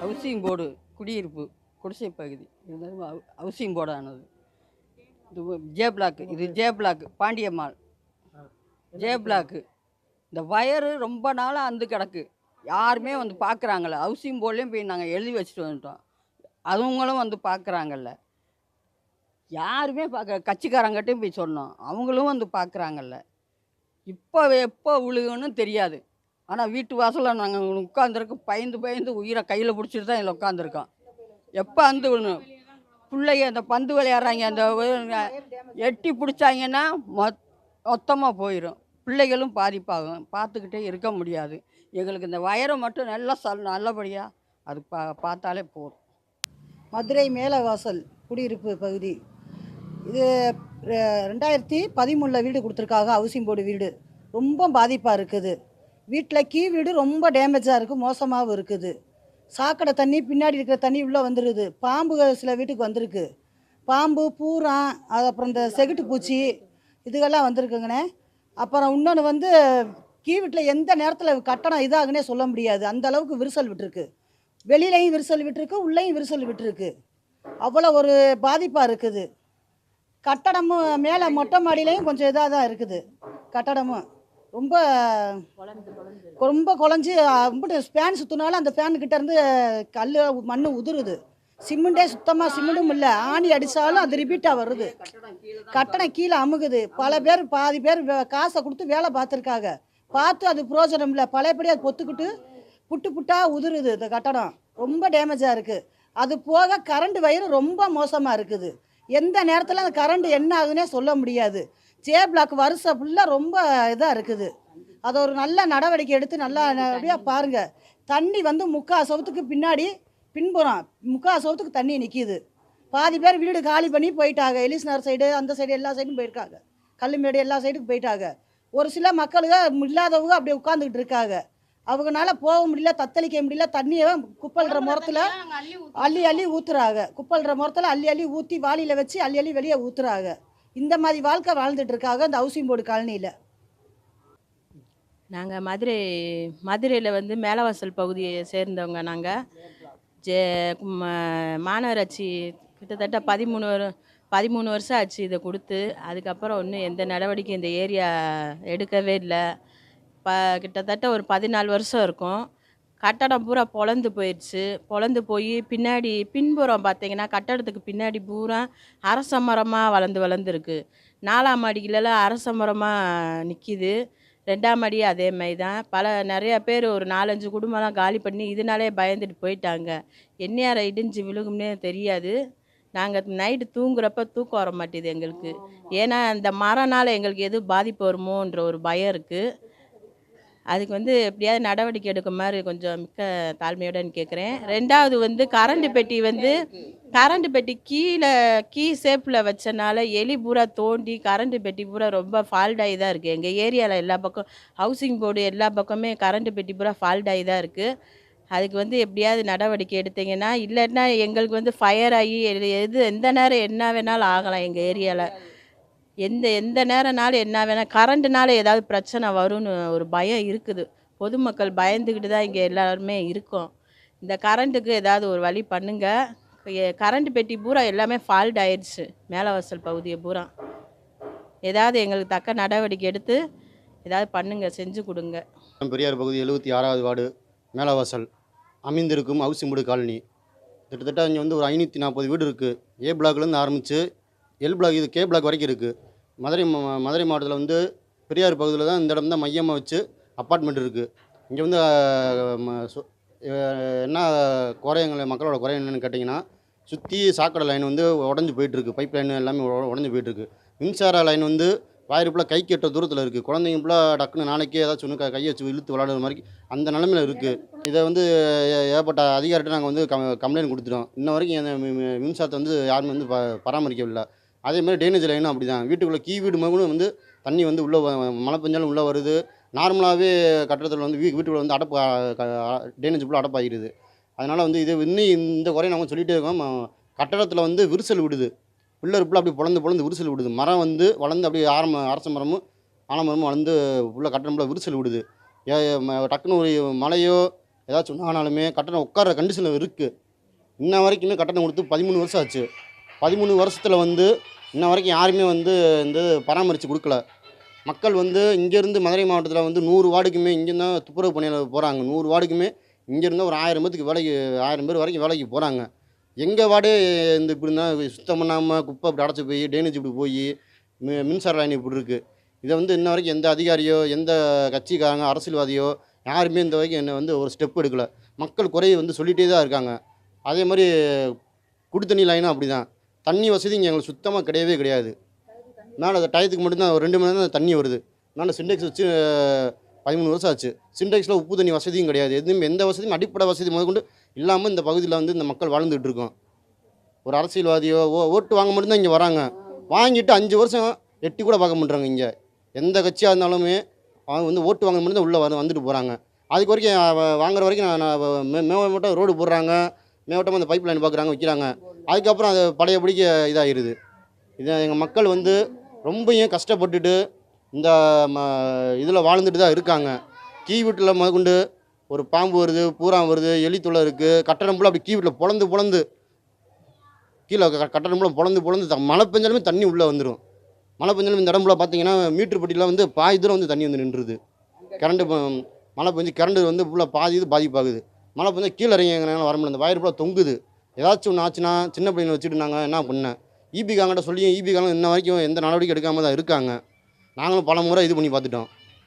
Housing board குடியிருப்பு குடிசை பகுதி. இருந்தாலும் ஹவுசிங் போர்டானது. இது ஜே பிளாக்கு இது J block Pandiammal J block. இந்த வயரு ரொம்ப நாளாக அந்து கிடக்கு. யாருமே வந்து பார்க்குறாங்கல்ல ஹவுசிங் போர்ட்லேயும் போய் நாங்கள் எழுதி வச்சுட்டு வந்துட்டோம். அவங்களும் வந்து பார்க்குறாங்கல்ல யாருமே பார்க்க கட்சிக்காரங்கிட்டையும் போய் சொன்னோம். அவங்களும் வந்து பார்க்குறாங்கல்ல இப்போ எப்போ விழுகுன்னு தெரியாது. ஆனால் வீட்டு வாசலில் நாங்கள் உட்காந்துருக்கோம் பயந்து பயந்து உயிரை கையில் பிடிச்சிட்டு தான் இதில் உட்காந்துருக்கோம் எப்போ வந்து பிள்ளைங்க அந்த பந்து விளையாடுறாங்க அந்த எட்டி பிடிச்சாங்கன்னா மொத் மொத்தமாக போயிடும் பிள்ளைகளும் பாதிப்பாகும். பார்த்துக்கிட்டே இருக்க முடியாது. எங்களுக்கு இந்த வயரை மட்டும் நல்லா சல் நல்லபடியாக அது பா பார்த்தாலே போதும். மதுரை மேலவாசல் குடியிருப்பு பகுதி. இது ரெண்டாயிரத்தி பதிமூணில் வீடு கொடுத்துருக்காங்க ஹவுசிங் போர்டு வீடு. ரொம்ப பாதிப்பாக இருக்குது. வீட்டில் கீ வீடு ரொம்ப டேமேஜாக இருக்குது மோசமாகவும் இருக்குது. சாக்கடை தண்ணி பின்னாடி இருக்கிற தண்ணி உள்ளே வந்துடுது பாம்பு சில வீட்டுக்கு வந்திருக்கு. பாம்பு பூரான் அது அப்புறம் இந்த செகுட்டு பூச்சி இதுகெல்லாம் வந்திருக்குங்கண்ணே. அப்புறம் இன்னொன்று வந்து கீ வீட்டில் எந்த நேரத்தில் கட்டணம் இதாகுன்னே சொல்ல முடியாது. அந்த அளவுக்கு விரிசல் விட்டுருக்கு. வெளியிலையும் விரிசல் விட்டுருக்கு உள்ளேயும் விரிசல் விட்டுருக்கு. அவ்வளோ ஒரு பாதிப்பாக இருக்குது. கட்டடமும் மேலே மொட்டை மாடியிலையும் கொஞ்சம் இதாக தான் இருக்குது. கட்டடமும். ரொம்ப ரொம்ப குழஞ்சி ரொம்ப ஃபேன் சுற்றினாலும் அந்த ஃபேன் கிட்டேருந்து கல் மண் உதிருது. சிமெண்டே சுத்தமாக சிமெண்ட்டும் இல்லை. ஆணி அடித்தாலும் அது ரிப்பீட்டாக வருது. கட்டணம் கீழே அமுகுது. பல பேர் பாதி பேர் வே- காசை கொடுத்து வேலை பார்த்துருக்காங்க. பார்த்து அது புரோஜனம் இல்லை. பழையபடி அது பொத்துக்கிட்டு புட்டு புட்டாக உதிருது இந்த கட்டடம் ரொம்ப டேமேஜாக இருக்குது அது போக கரண்ட் வயிறு ரொம்ப மோசமாக இருக்குது. எந்த நேரத்தில் அந்த கரண்ட் என்ன ஆகுதுன்னே சொல்ல முடியாது. ஜே பிளாக் வருஷம் ஃபுல்லாக ரொம்ப இதாக இருக்குது. அதை ஒரு நல்ல நடவடிக்கை எடுத்து நல்லா நல்லபடியாக பாருங்கள் தண்ணி வந்து முக்கால் சவுத்துக்கு பின்னாடி பின்புறம் முக்கால் சவுத்துக்கு தண்ணி நிற்கிது பாதி பேர் வீடு காலி பண்ணி போயிட்டாங்க. எலிஸ்னர் சைடு அந்த சைடு எல்லா சைடும் போயிருக்காங்க. கல்லுமேடு எல்லா சைடுக்கும் போயிட்டாங்க. ஒரு சில மக்களுங்க இல்லாதவங்க அப்படியே உட்காந்துக்கிட்டு இருக்காங்க. அவங்கனால போக முடியல தத்தளிக்க முடியல தண்ணியை குப்பல்ற முறத்தில் அள்ளி அள்ளி ஊத்துறாங்க. குப்பல்ற முறத்தில் அள்ளி அள்ளி ஊற்றி வாளியில் வச்சு அள்ளி அள்ளி வெளியே ஊத்துறாங்க. இந்த மாதிரி வாழ்க்கை வாழ்ந்துட்டு இருக்காங்க அந்த ஹவுசிங் போர்டு காலனியில். நாங்கள் மதுரை மதுரையில் வந்து மேலவாசல் பகுதியை சேர்ந்தவங்க நாங்கள் ஜே மாநகராட்சி கிட்டத்தட்ட பதிமூணு பதிமூணு வருஷம் ஆச்சு இதை கொடுத்து. அதுக்கப்புறம் இன்னும் எந்த நடவடிக்கையும் இந்த ஏரியா எடுக்கவே இல்லை. ப கிட்டத்தட்ட ஒரு பதினாலு வருஷம் இருக்கும். கட்டடம் பூரா பொளந்து போயிடுச்சு. பொளந்து போய் பின்னாடி பின்புறம் பார்த்தீங்கன்னா கட்டடத்துக்கு பின்னாடி பூரா அரச மரமாக வளர்ந்து வளர்ந்துருக்கு. நாலாம் மாடிகளெல்லாம் அரச மரமாக நிற்கிது ரெண்டாம் மாடி அதே மாதிரி தான் பல நிறைய பேர் ஒரு நாலஞ்சு குடும்பம்லாம் காலி பண்ணி இதனாலே பயந்துட்டு போயிட்டாங்க. எந்நேரம் இடிஞ்சு விழுகும்னே தெரியாது. நாங்கள் நைட்டு தூங்குறப்ப தூக்கம் வர மாட்டேது எங்களுக்கு ஏன்னா அந்த மரனால எங்களுக்கு எது பாதிப்பு வருமோன்ற ஒரு பயம் இருக்குது அதுக்கு வந்து எப்படியாவது நடவடிக்கை எடுக்க மாதிரி கொஞ்சம் மிக்க தாழ்மையுடன் கேட்குறேன் ரெண்டாவது வந்து கரண்ட் பெட்டி வந்து கரண்ட் பெட்டி கீழே கீ ஷேப்பில் வச்சனால எலி பூரா தோண்டி கரண்ட் பெட்டி பூரா ரொம்ப ஃபால்ட் ஆகி தான் இருக்குது எங்கள் ஏரியாவில் எல்லா பக்கம் ஹவுசிங் போர்டு எல்லா பக்கமே கரண்ட் பெட்டி பூரா ஃபால்ட் ஆகி தான் இருக்குது அதுக்கு வந்து எப்படியாவது நடவடிக்கை எடுத்தீங்கன்னா இல்லைன்னா எங்களுக்கு வந்து ஃபயர் ஆகி எது எது எந்த நேரம் என்ன வேணாலும் ஆகலாம் எங்கள் ஏரியாவில் எந்த எந்த நேரம்னாலும் என்ன வேணால் கரண்ட்டுனால ஏதாவது பிரச்சனை வரும்னு ஒரு பயம் இருக்குது. பொதுமக்கள் பயந்துக்கிட்டு தான் இங்கே எல்லாருமே இருக்கோம். இந்த கரண்ட்டுக்கு ஏதாவது ஒரு வழி பண்ணுங்கள் கரண்ட் பெட்டி பூரா எல்லாமே ஃபால்ட் ஆயிடுச்சு. மேலவாசல் பகுதியை பூரா. ஏதாவது எங்களுக்கு தக்க நடவடிக்கை எடுத்து ஏதாவது பண்ணுங்கள் செஞ்சு கொடுங்க. பெரியார் பகுதி எழுபத்தி ஆறாவது வார்டு மேலவாசல். அமைந்திருக்கும் அவுசிமுடு காலனி. கிட்டத்தட்ட இங்கே வந்து ஒரு ஐநூற்றி நாற்பது வீடு இருக்குது ஏ பிளாக்லேருந்து ஆரம்பித்து எல் பிளாக் இது கே பிளாக் வரைக்கும் இருக்குது மதுரை மா- மதுரை மாவட்டத்தில் வந்து பெரியார் பகுதியில் தான் இந்த இடம் தான் மையமாக வச்சு அப்பார்ட்மெண்ட் இருக்குது இங்கே வந்து என்ன குறையங்கள் மக்களோட குறை என்னென்னு கேட்டிங்கன்னா சுற்றி சாக்கடை லைன் வந்து உடஞ்சி போயிட்டுருக்கு பைப் லைன் எல்லாமே உடஞ்சி போயிட்டுருக்கு மின்சார லைன் வந்து வாயிறு ஃபுல்லாக கை கெட்ட தூரத்தில் இருக்குது குழந்தைங்க ஃபுல்லாக டக்குன்னு நாளைக்கே ஏதாச்சும் ஒன்று கையை வச்சு இழுத்து விளாடுற மாதிரி அந்த நிலமையில இருக்குது இதை வந்து ஏ- ஏகப்பட்ட அதிகாரிகிட்ட நாங்கள் வந்து கம் கம்ப்ளைண்ட் கொடுத்துட்டோம். இன்ன வரைக்கும் மி- மின்சாரத்தை வந்து யாருமே வந்து ப பராமரிக்கவில்லை. அதே மாதிரி ட்ரைனேஜ் லைனும் அப்படி தான் வீட்டுக்குள்ளே கீ வீடு மகனும் வந்து தண்ணி வந்து உள்ளே மழை பெஞ்சாலும் உள்ளே வருது. நார்மலாகவே கட்டடத்தில் வந்து வீ வீட்டுக்குள்ளே வந்து அடப்பு டேனேஜ் ஃபுல்லாக அடப்பாகிடுது. அதனால் வந்து இது இன்னும் இந்த குறையை நாங்கள் சொல்லிகிட்டே இருக்கோம். கட்டடத்தில் வந்து விரிசல் விடுது. பில்லர் இருப்பில் அப்படி பொழந்து பொழந்து விரிசல் விடுது. மரம் வந்து வளர்ந்து அப்படியே ஆரம்ப அரச மரமும் ஆலமரமும் வளர்ந்து உள்ள கட்டடம் விரிசல் விடுது. ஏ டக்குன்னு ஒரு மழையோ ஏதாச்சும் ஒன்று ஆனாலுமே உட்கார கண்டிஷனில் இருக்குது இன்ன வரைக்குமே கட்டணம் கொடுத்து பதிமூணு வருஷம் ஆச்சு. பதிமூணு வருஷத்தில் வந்து இன்ன வரைக்கும் யாருமே வந்து இந்த பராமரித்து கொடுக்கல. மக்கள் வந்து இங்கேருந்து மதுரை மாவட்டத்தில் வந்து நூறு வார்டுக்குமே இங்கேருந்து துப்புரவு பணியாளர் போகிறாங்க நூறு வார்டுக்குமே இங்கேருந்து ஒரு ஆயிரம் பேத்துக்கு வேலைக்கு ஆயிரம் பேர் வரைக்கும் வேலைக்கு போகிறாங்க எங்கள் வார்டே இந்த இப்படி இருந்தால் சுத்தம் பண்ணாமல் குப்பை இப்படி அடைச்சி போய் டேனேஜ் இப்படி போய் மி மின்சார லைன் இப்படி இருக்குது இதை வந்து இன்ன வரைக்கும் எந்த அதிகாரியோ எந்த கட்சிக்காரங்க அரசியல்வாதியோ யாருமே இந்த வரைக்கும் என்ன வந்து ஒரு ஸ்டெப் எடுக்கல. மக்கள் குறையை வந்து சொல்லிகிட்டே தான் இருக்காங்க. அதே மாதிரி குடி தண்ணி லைனும் அப்படி தான் தண்ணி வசதி இங்கே எங்களுக்கு சுத்தமாக கிடையவே கிடையாது. மேலே டயத்துக்கு மட்டும்தான் ஒரு ரெண்டு மணி நேரம் தான் தண்ணி வருது. நான் சிண்டெக்ஸ் வச்சு பதிமூணு வருஷம் ஆச்சு. சிண்டெக்ஸில் உப்பு தண்ணி வசதியும் கிடையாது. எதுவும் எந்த வசதியும் அடிப்படை வசதி முதற்கொண்டு இல்லாமல் இந்த பகுதியில் வந்து இந்த மக்கள் வாழ்ந்துகிட்டு இருக்கோம். ஒரு அரசியல்வாதியோ ஓ ஓட்டு வாங்க மட்டும்தான் இங்கே வராங்க. வாங்கிட்டு அஞ்சு வருஷம் எட்டி கூட பார்க்க மாட்றாங்க இங்கே. எந்த கட்சியாக இருந்தாலுமே அவங்க வந்து ஓட்டு வாங்க மட்டும்தான் உள்ளே வந்து வந்துட்டு போகிறாங்க அதுக்கு வரைக்கும் வாங்குற வரைக்கும் நான் நான் மே- மேவட்டம் ரோடு போடுறாங்க. மேவட்டமாக அந்த பைப் லைன் பார்க்குறாங்க வைக்கிறாங்க. அதுக்கப்புறம் அது பழையபடிக்கு இதாகிடுது இதை எங்கள் மக்கள் வந்து ரொம்பையும் கஷ்டப்பட்டுட்டு இந்த ம இதில் வாழ்ந்துட்டு தான் இருக்காங்க. கீ வீட்டில் முதற்கொண்டு ஒரு பாம்பு வருது பூரா வருது எலி இருக்குது கட்டடம் ஃபுல்லாக அப்படி கீ வீட்டில் பொழந்து பொழந்து கீழே க- கட்டடம் ஃபுல்லாக பொழந்து பொழந்து த- மழை பெஞ்சாலுமே தண்ணி உள்ளே வந்துடும் மழை பெஞ்சாலும் இந்த இடம் ஃபுல்லாக பார்த்தீங்கன்னா மீட்ரு பட்டியில் வந்து பாதி தூரம் வந்து தண்ணி வந்து நின்றுது. கரண்ட்டு மழை பெஞ்சு கரண்டு வந்து ஃபுல்லாக பாதி இது பாதிப்பாகுது. மழை பெஞ்சால் கீழே இறங்கினாலும் வர முடியல. அந்த வயர் ஃபுல்லாக தொங்குது. ஏதாச்சும் ஒன்று ஆச்சுன்னா சின்ன பிள்ளைங்களை வச்சுட்டு நாங்கள் என்ன பண்ணேன் ஈபி காங்கிட்ட சொல்லியும் ஈபி இன்ன வரைக்கும் எந்த நடவடிக்கை எடுக்காமல் தான் இருக்காங்க. நாங்களும் பல முறை இது பண்ணி பார்த்துட்டோம்.